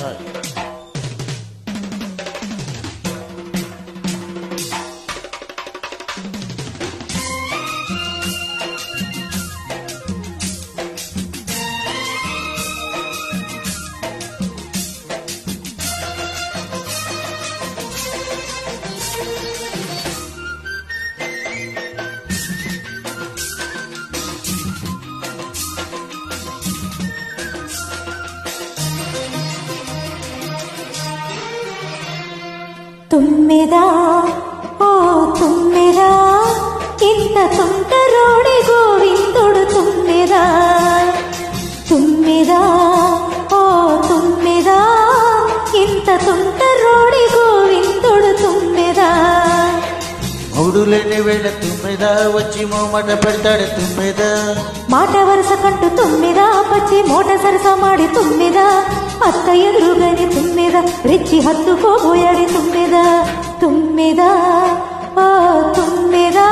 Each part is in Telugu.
嗯。తుమ్మెదా ఓ తుమ్మెదా ఇంత తుంటరోడి గోవిందుడు తుమ్మెదా తుమ్మెదా ఓ తుమ్మెదా ఇంత తుంటరోడి గోవిందుడు తుమ్మెదా మూడు లేని వేళ తుమ్మెదా వచ్చి మోమట పెడతాడు తుమ్మెదా మాట వరుస కంటూ తుమ్మెదా పచ్చి మోట సరస మాడి తుమ్మెదా అత్త ఎదురుగని తుమ్మెద రెచ్చి హత్తుకోబోయాడి తుమ్మెద తుమ్మెద ఓ తుమ్మెదా.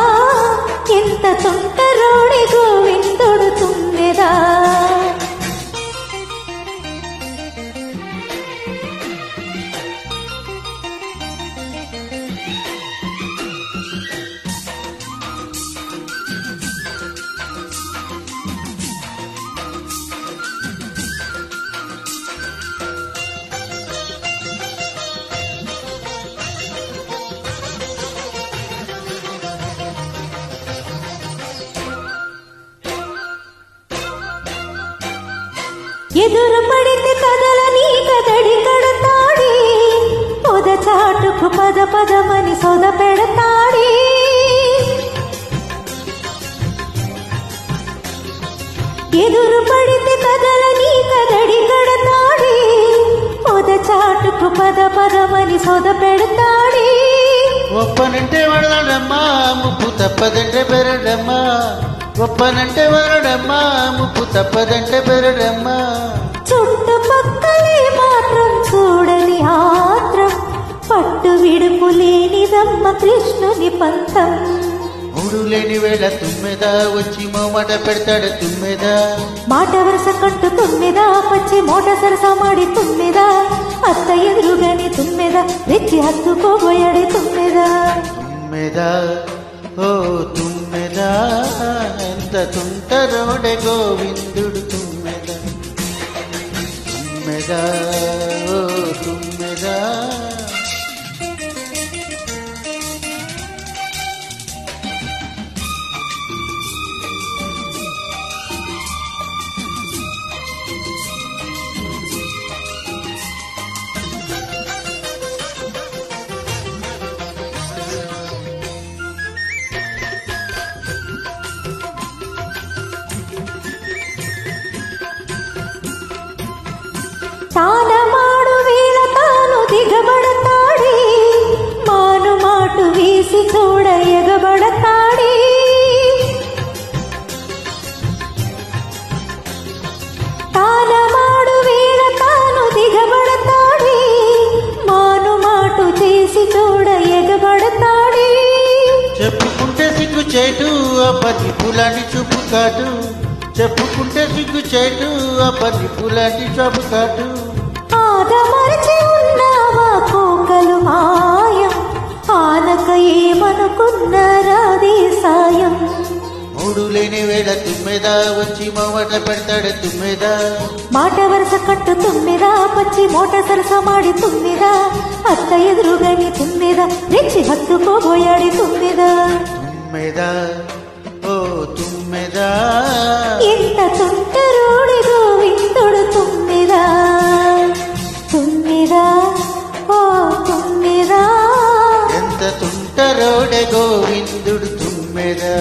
ఎదురు పడితే కదలని కదడి కడతాడి. పొద చాటుకు పద పదమని సొద పెడతాడి. ఎదురు పడితే కదలని కదడి కడతాడి. పొద చాటుకు పద పదమని సొద పెడతాడి. ముప్పు తప్పదంటే బెరడమ్మా ఒప్పనంటే వరడమ్మా. ముప్పు తప్పదంటే బెరడమ్మా చుట్టుపక్కలే మాత్రం చూడని ఆత్రం. పట్టు విడుపు లేనిదమ్మ కృష్ణుని పంతం. మూడు లేని వేళ తుమ్మెదా వచ్చి మోమట పెడతాడు తుమ్మెదా. మాట వరుస కంటూ తుమ్మెదా పచ్చి మోట సరస మాడి తుమ్మెదా. అత్త ఎదురుగాని తుమ్మెదా రెచ్చి హత్తుకోబోయాడి తుమ్మెదా. తుమ్మెదా. ఓ తుమ్మెదా ఎంత తుంటరోడే గోవిందుడు తుమ్మెదా. తుమ్మెదా ఓ తుమ్మెదా. తానమాడు వేళ తాను దిగబడతాడి. మాను మాటు వేసి చూడ ఎగబడతాడి. తానమాడు వేళ తాను దిగబడతాడి. మాను మాటు చేసి చూడ ఎగబడతాడి. చెప్పుకుంటే సిగ్గు చేటు ఆ పది పులాంటి చూపు కాటు చెప్పుకుంటే సిగ్గు చేటు ఆ పది పులాంటి కాటు ఆదమరచి ఉన్నావా కోకలు మాయం? ఆనక ఏమనుకున్నారాది సాయం? మూడు లేని వేళ తుమ్మెదా వచ్చి మొమట పెడతాడు తుమ్మెదా. మాట వరుస కట్టు తుమ్మిదా పచ్చి మోట సరస మాడి తుమ్మిదా. అత్త ఎదురుగాని తుమ్మిదా రెచ్చి హత్తుకోబోయాడి తుమ్మిదా. తుమ్మెదా. తుమ్మెదా? ఎంత తుంటరోడి గోవిందుడు తుమ్మిదా? తుమ్మిదా? ఓ తుమ్మిదా? ఎంత తుంటరోడే గోవిందుడు తుమ్మెదా?